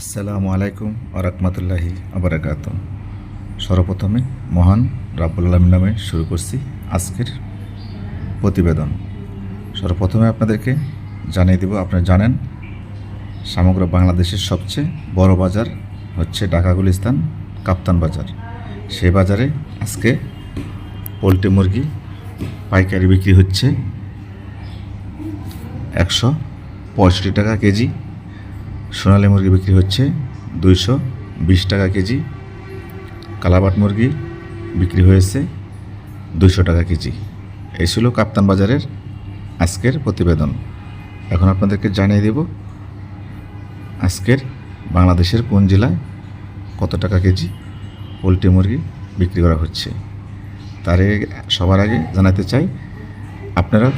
আসসালামু আলাইকুম আরহামতুল্লাহি আবরাকাত সর্বপ্রথমে মহান রাব্বুল আলম নামে শুরু করছি আজকের প্রতিবেদন। সর্বপ্রথমে আপনাদেরকে জানিয়ে দেব আপনারা জানেন, সমগ্র বাংলাদেশের সবচেয়ে বড় বাজার হচ্ছে ঢাকা গুলিস্তান কাপ্তান বাজার। সেই বাজারে আজকে পোলট্রি মুরগি পাইকারি বিক্রি হচ্ছে একশো পঁয়ষট্টি টাকা কেজি। সোনালী মুরগি বিক্রি হচ্ছে দুইশো বিশ টাকা কেজি। কালাবাট মুরগি বিক্রি হয়েছে দুইশো টাকা কেজি। এই ছিল কাপ্তান বাজারের আজকের প্রতিবেদন। এখন আপনাদেরকে জানিয়ে দেব আজকের বাংলাদেশের কোন জেলায় কত টাকা কেজি পোলট্রি মুরগি বিক্রি করা হচ্ছে। তার সবার আগে জানাতে চাই, আপনারা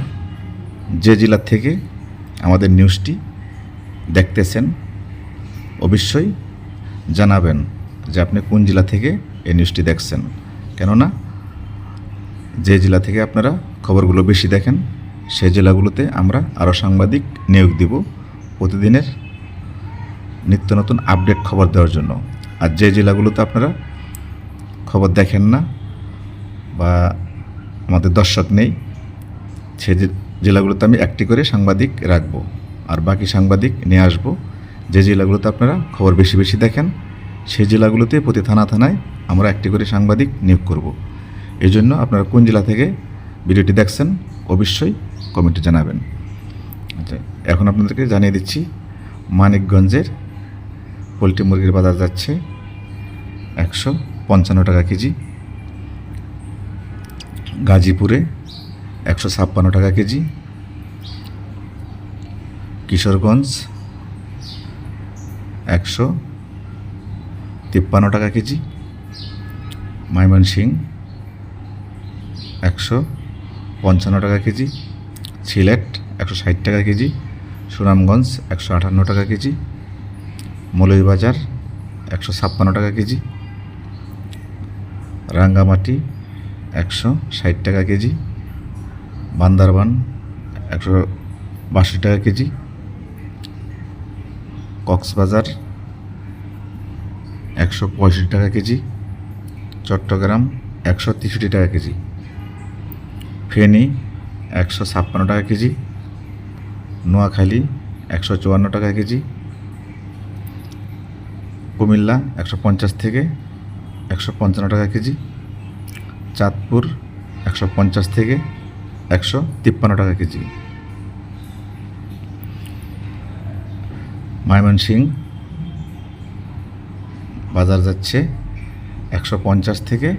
যে জেলার থেকে আমাদের নিউজটি দেখতেছেন অবশ্যই জানাবেন যে আপনি কোন জেলা থেকে এই নিউজটি দেখছেন। কেননা যে জেলা থেকে আপনারা খবরগুলো বেশি দেখেন, সেই জেলাগুলোতে আমরা আরও সাংবাদিক নিয়োগ দিব প্রতিদিনের নিত্য নতুন আপডেট খবর দেওয়ার জন্য। আর যে জেলাগুলোতে আপনারা খবর দেখেন না বা আমাদের দর্শক নেই, সে জেলাগুলোতে আমি একটি করে সাংবাদিক রাখব। আর বাকি সাংবাদিক নিয়ে আসব। যে জেলাগুলোতে আপনারা খবর বেশি বেশি দেখেন, সেই জেলাগুলোতে প্রতি থানা থানায় আমরা একটি করে সাংবাদিক নিয়োগ করব। এই জন্য আপনারা কোন জেলা থেকে ভিডিওটি দেখছেন, অবশ্যই কমেন্টে জানাবেন। আচ্ছা এখন আপনাদেরকে জানিয়ে দিচ্ছি, মানিকগঞ্জের পোলট্রি মুরগির বাজার যাচ্ছে একশো পঞ্চান্ন টাকা কেজি। গাজীপুরে একশো ছাপ্পান্ন টাকা কেজি। কিশোরগঞ্জ একশো তিপ্পান্ন টাকা কেজি। ময়মনসিং একশো পঞ্চান্ন টাকা কেজি। সিলেট একশো ষাট টাকা কেজি। সুনামগঞ্জ একশো আটান্ন টাকা কেজি। মৌলভীবাজার একশো ছাপ্পান্ন টাকা কেজি। রাঙ্গামাটি একশো ষাট টাকা কেজি। বান্দারবান একশো বাষট্টি টাকা কেজি। কক্সবাজার একশো পঁয়ষট্টি টাকা কেজি, চট্টগ্রাম একশো তেষট্টি টাকা কেজি, ফেনি একশো ছাপ্পান্ন টাকা কেজি, নোয়াখালী একশো চুয়ান্ন টাকা কেজি, কুমিল্লা একশো পঞ্চাশ থেকে একশো পঞ্চান্ন টাকা কেজি, চাঁদপুর একশো পঞ্চাশ থেকে একশো তিপ্পান্ন টাকা কেজি। ময়মনসিং বাজার যাচ্ছে একশো পঞ্চাশ থেকে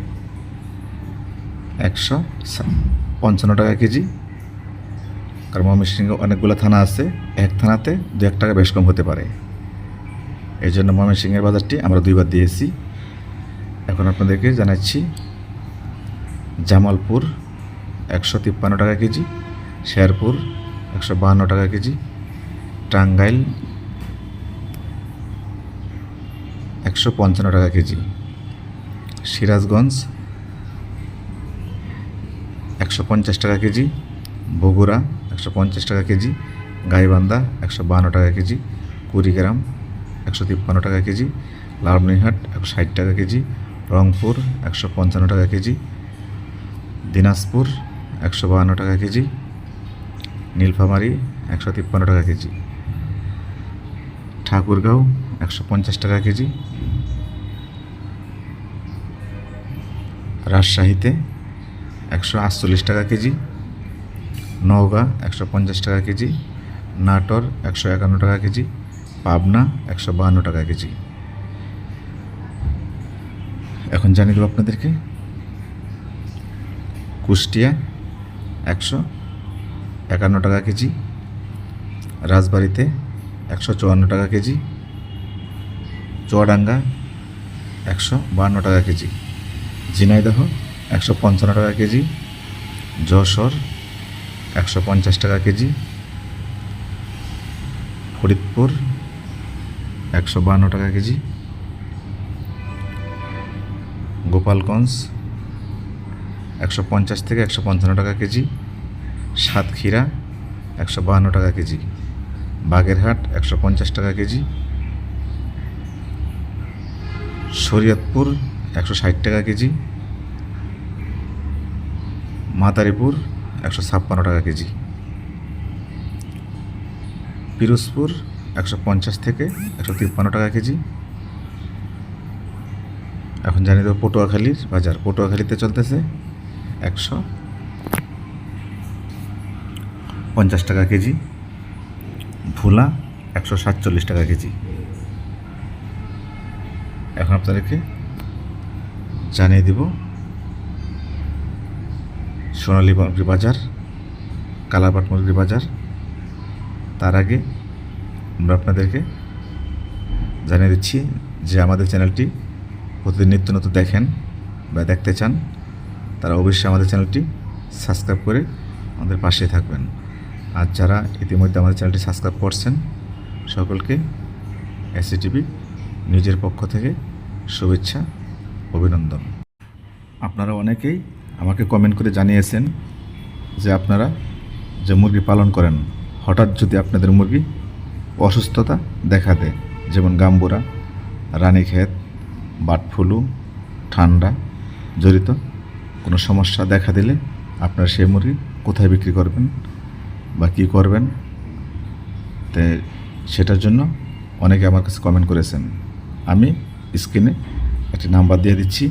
একশো পঞ্চান্ন টাকা কেজি। কারণ ময়মনসিংহে অনেকগুলো থানা আছে। এক থানাতে দু এক টাকা বেশ কম হতে পারে। এই জন্য ময়মনসিংহের বাজারটি আমরা দুইবার দিয়েছি। এখন আপনাদেরকে জানাচ্ছি, জামালপুর একশো তিপ্পান্ন টাকা কেজি, শেরপুর একশো বাহান্ন টাকা কেজি, টাঙ্গাইল একশো পঞ্চান্ন টাকা কেজি। সিরাজগঞ্জ, একশো পঞ্চাশ টাকা কেজি। বগুড়া, একশো পঞ্চাশ টাকা কেজি। গাইবান্ধা, একশো বাহান্ন টাকা কেজি। কুড়িগ্রাম, একশো তিপ্পান্ন টাকা কেজি। লালমনিরহাট, একশো ষাট টাকা কেজি। রংপুর, একশো পঞ্চান্ন টাকা কেজি। দিনাজপুর, একশো বাহান্ন টাকা কেজি। নীলফামারি, একশো তিপ্পান্ন টাকা কেজি। ঠাকুরগাঁও, একশো পঞ্চাশ টাকা কেজি। রাজশাহীতে একশো আটচল্লিশ টাকা কেজি। নওগাঁ, একশো পঞ্চাশ টাকা কেজি। নাটোর, একশো একান্ন টাকা কেজি। পাবনা, একশো বাহান্ন টাকা কেজি। এখন জানিয়ে দেবো আপনাদেরকে। কুষ্টিয়া, একশো একান্ন টাকা কেজি। রাজবাড়িতে একশো চুয়ান্ন টাকা কেজি। চুয়াডাঙ্গা একশো বাহান্ন টাকা কেজি। ঝিনাইদহ একশো পঞ্চান্ন টাকা কেজি। যশোর একশো পঞ্চাশ টাকা কেজি। ফরিদপুর একশো বাহান্ন টাকা কেজি। গোপালগঞ্জ একশো পঞ্চাশ থেকে একশো পঞ্চান্ন টাকা কেজি। সাতক্ষীরা একশো বাহান্ন টাকা কেজি। বাগেরহাট একশো পঞ্চাশ টাকা কেজি, শরীয়তপুর একশো ষাট টাকা কেজি, মাদারীপুর একশো ছাপ্পান্ন টাকা কেজি। পিরোজপুর একশো পঞ্চাশ থেকে একশো তিপ্পান্ন টাকা কেজি। এখন জানিয়ে দেবো পটুয়াখালীর বাজার। পটুয়াখালীতে চলতেছে একশো পঞ্চাশ টাকা কেজি। ভোলা একশো সাতচল্লিশ টাকা কেজি। এখন আপনাদেরকে জানিয়ে দিব সোনালী মুরগির বাজার কালাপাট মুরগির বাজার তার আগে আমরা আপনাদেরকে জানিয়ে দিচ্ছি যে আমাদের চ্যানেলটি প্রতিদিন নিত্য নতুন দেখেন বা দেখতে চান, তারা অবশ্যই আমাদের চ্যানেলটি সাবস্ক্রাইব করে আমাদের পাশে থাকবেন। আর যারা ইতিমধ্যে আমাদের চ্যানেলটি সাবস্ক্রাইব করছেন, সকলকে এসিটিভি নিজের পক্ষ থেকে শুভেচ্ছা, অভিনন্দন। আপনারা অনেকেই আমাকে কমেন্ট করে জানিয়েছেন যে আপনারা যে মুরগি পালন করেন, হঠাৎ যদি আপনাদের মুরগি অসুস্থতা দেখা দেয়, যেমন গাম্বুরা, রানীক্ষেত বার্ড ফ্লু ঠান্ডা, জড়িত কোনো সমস্যা দেখা দিলে আপনারা সেই মুরগি কোথায় বিক্রি করবেন বা কী করবেন? তো সেটার জন্য অনেকে আমার কাছে কমেন্ট করেছেন। আমি স্ক্রিনে একটি নাম্বার দিয়ে দিচ্ছি।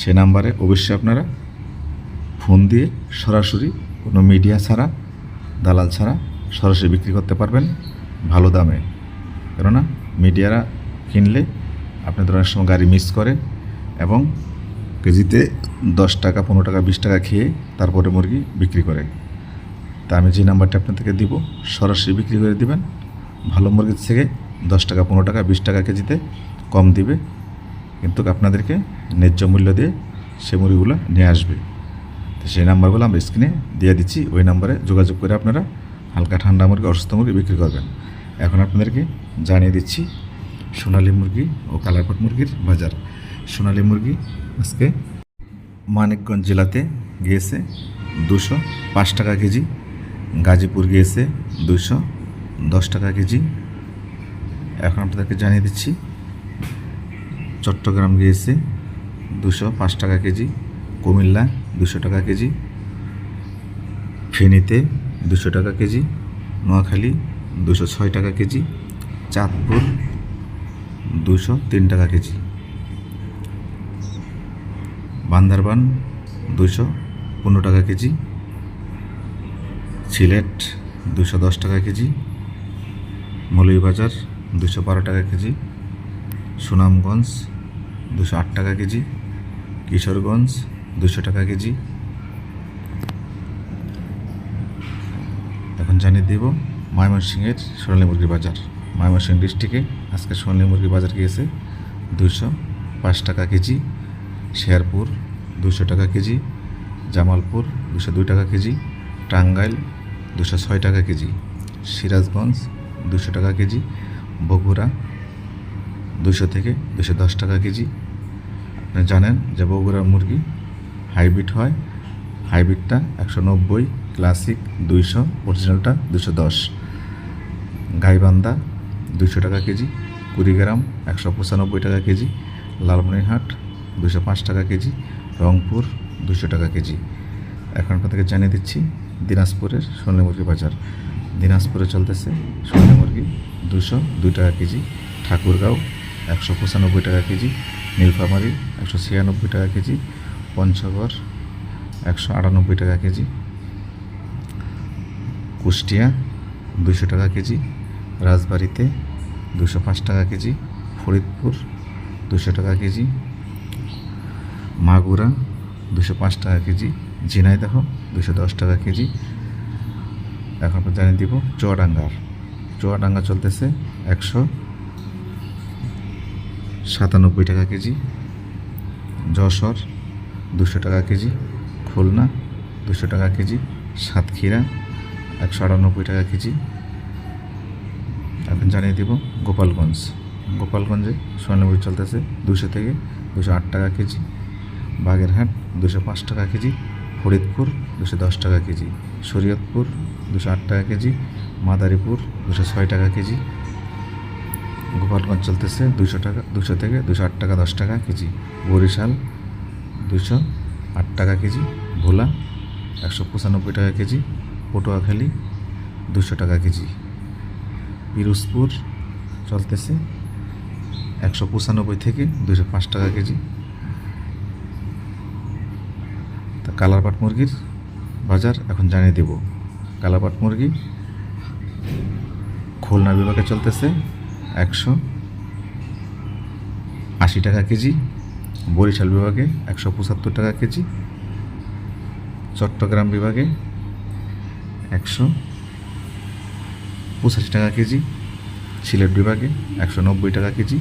সে নাম্বারে অবশ্যই আপনারা ফোন দিয়ে সরাসরি কোনো মিডিয়া ছাড়া, দালাল ছাড়া সরাসরি বিক্রি করতে পারবেন ভালো দামে। কেননা মিডিয়ারা কিনলে আপনাদের অনেক সময় গাড়ি মিস করে এবং কেজিতে দশ টাকা, পনেরো টাকা, বিশ টাকা খেয়ে তারপরে মুরগি বিক্রি করে। তা আমি যে নাম্বারটা আপনাদেরকে দিব, সরাসরি বিক্রি করে দিবেন। ভালো মুরগির থেকে দশ টাকা, পনেরো টাকা, বিশ টাকা কেজিতে কম দিবে। কিন্তু আপনাদেরকে ন্যায্য মূল্য দিয়ে সে মুরগিগুলো নিয়ে আসবে। তো সেই নাম্বারগুলো আমরা স্ক্রিনে দিয়ে দিচ্ছি। ওই নাম্বারে যোগাযোগ করে আপনারা হালকা ঠান্ডা মুরগি, অসুস্থ মুরগি বিক্রি করবেন। এখন আপনাদেরকে জানিয়ে দিচ্ছি, সোনালী মুরগি ও কালারপাট মুরগির বাজার। সোনালী মুরগি আজকে মানিকগঞ্জ জেলাতে গিয়েছে দুশো পাঁচ টাকা কেজি। গাজীপুর গিয়েছে দুশো দশ টাকা কেজি। এখন আপনাদেরকে জানিয়ে দিচ্ছি, চট্টগ্রাম গিয়েছে দুশো পাঁচ টাকা কেজি, কুমিল্লা দুশো টাকা কেজি, ফেনীতে দুশো টাকা কেজি, নোয়াখালী দুশো ছয় টাকা কেজি, চাঁদপুর দুশো তিন টাকা কেজি। বান্দরবান দুশো পনেরো টাকা কেজি সিলেট দুশো দশ টাকা কেজি, মৌলভীবাজার দুশো বারো টাকা কেজি, সুনামগঞ্জ দুশো আট টাকা কেজি, কিশোরগঞ্জ দুশো টাকা কেজি। এখন জানিয়ে দেব ময়মনসিংহের সোনালী মুরগির বাজার। ময়মনসিংহ ডিস্ট্রিক্টে আজকে সোনালী মুরগির বাজার গিয়েছে দুশো পাঁচ টাকা কেজি, শেয়ারপুর দুশো টাকা কেজি, জামালপুর দুশো দুই টাকা কেজি, টাঙ্গাইল দুশো ছয় টাকা কেজি। সিরাজগঞ্জ দুশো টাকা কেজি। বগুড়া দুশো থেকে দুশো দশ টাকা কেজি। আপনি জানেন যে বগুড়ার মুরগি হাইব্রিড হয়। হাইব্রিডটা একশো নব্বই, ক্লাসিক দুইশো অরিজিনালটা দুশো দশ। গাইবান্ধা দুশো টাকা কেজি। কুড়িগ্রাম একশো পঁচানব্বই টাকা কেজি। লালমনিরহাট দুশো পাঁচ টাকা কেজি। রংপুর দুশো টাকা কেজি। এখন থেকে জানিয়ে দিচ্ছি দিনাজপুরের সোনালী মুরগি বাজার। দিনাজপুরে চলতেছে সোনালী মুরগি দুশো দুই টাকা কেজি, ঠাকুরগাঁও একশো পঁচানব্বই টাকা কেজি, নীলফামারি একশো ছিয়ানব্বই টাকা কেজি, পঞ্চগড় একশো আটানব্বই টাকা কেজি, কুষ্টিয়া দুশো টাকা কেজি, রাজবাড়িতে দুশো পাঁচ টাকা কেজি, ফরিদপুর দুশো টাকা কেজি, মাগুরা দুশো পাঁচ টাকা কেজি, ঝিনাইদহ দুশো দশ টাকা কেজি। এখন জানিয়ে দিব চুয়াডাঙ্গার। চুয়াডাঙ্গা চলতেছে একশো সাতানব্বই টাকা কেজি। যশোর দুশো টাকা কেজি। খুলনা দুশো টাকা কেজি। সাতক্ষীরা একশো আটানব্বই টাকা কেজি। এখন জানিয়ে দিব গোপালগঞ্জ। গোপালগঞ্জে সোনালী চলতেছে দুশো থেকে দুশো আট টাকা কেজি। বাগেরহাট দুশো পাঁচ টাকা কেজি। ফরিদপুর দুশো দশ টাকা কেজি, শরীয়তপুর দুশো আট টাকা কেজি, মাদারীপুর দুশো ছয় টাকা কেজি, গোপালগঞ্জ চলতেছে দুশো টাকা, দুশো থেকে দুশো আট টাকা দশ টাকা কেজি, বরিশাল দুশো আট টাকা কেজি, ভোলা একশো পঁচানব্বই টাকা কেজি, পটুয়াখালী দুশো টাকা কেজি। পিরোজপুর চলতেছে একশো পঁচানব্বই থেকে দুশো পাঁচ টাকা কেজি তা কালারপাট মুরগির বাজার এখন জানিয়ে দেব। কালারপাট মুরগি খুলনা বিভাগে চলতেছে একশো আশি টাকা কেজি, বরিশাল বিভাগে একশো পঁচাত্তর টাকা কেজি, চট্টগ্রাম বিভাগে একশো পঁচাশি টাকা কেজি, সিলেট বিভাগে একশো নব্বই টাকা কেজি,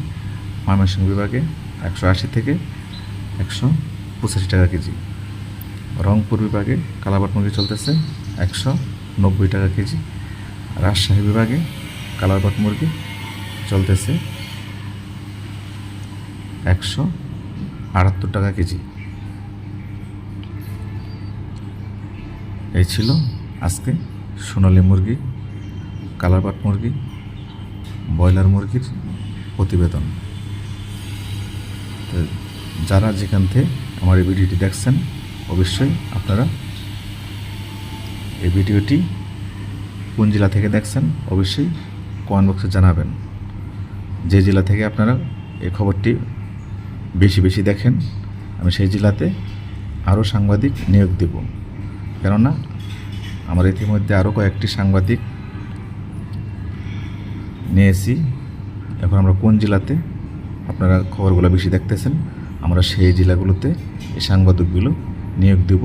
ময়মনসিংহ বিভাগে একশো আশি থেকে একশো পঁচাশি টাকা কেজি। রংপুর বিভাগে কালাবাট মুরগি চলতেছে একশো নব্বই টাকা কেজি। রাজশাহী বিভাগে কালারবাট মুরগি চলতেছে একশো আটাত্তর টাকা কেজি। এই ছিল আজকে সোনালি মুরগি কালারবাট মুরগি, ব্রয়লার মুরগির প্রতিবেদন। তো যারা যেখান থেকে আমার এই ভিডিওটি দেখছেন অবশ্যই আপনারা এই ভিডিওটি কোন জেলা থেকে দেখছেন অবশ্যই কমেন্ট বক্সে জানাবেন। যে জেলা থেকে আপনারা এই খবরটি বেশি বেশি দেখেন, আমি সেই জেলাতে আরও সাংবাদিক নিয়োগ দেব। কেননা আমার ইতিমধ্যে আরও কয়েকটি সাংবাদিক নিয়েছি। এখন আমরা কোন জেলাতে আপনারা খবরগুলো বেশি দেখতেছেন, আমরা সেই জেলাগুলোতে এই সাংবাদিকগুলো নিয়োগ দেব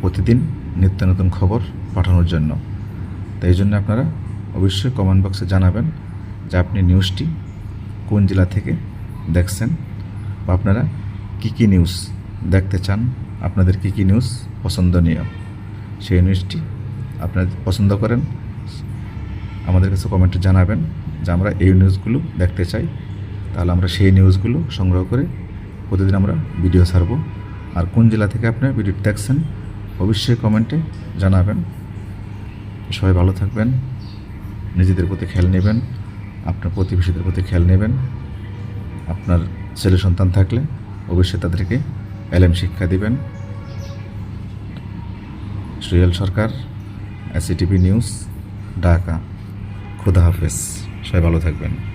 প্রতিদিন নিত্য নতুন খবর পাঠানোর জন্য। তাই জন্য আপনারা অবশ্যই কমেন্ট বক্সে জানাবেন যে আপনি নিউজটি কোন জেলা থেকে দেখছেন বা আপনারা কী কী নিউজ দেখতে চান, আপনাদের কী কী নিউজ পছন্দনীয়, সেই নিউজটি আপনারা পছন্দ করেন, আমাদের কাছে কমেন্টে জানাবেন যে আমরা এই নিউজগুলো দেখতে চাই। তাহলে আমরা সেই নিউজগুলো সংগ্রহ করে প্রতিদিন আমরা ভিডিও ছাড়বো। আর কোন জেলা থেকে আপনার ভিডিওটি দেখছেন, অবশ্যই কমেন্টে জানাবেন। সবাই ভালো থাকবেন, নিজেদের প্রতি খেয়াল নেবেন, আপনার প্রতিবেশীদের প্রতি খেয়াল নেবেন। আপনার ছেলে সন্তান থাকলে অবশ্যই তাদেরকে এলএম শিক্ষা দিবেন। Suel Sarkar ACTV news, Dhaka. খুদা হাফেজ। সবাই ভালো থাকবেন।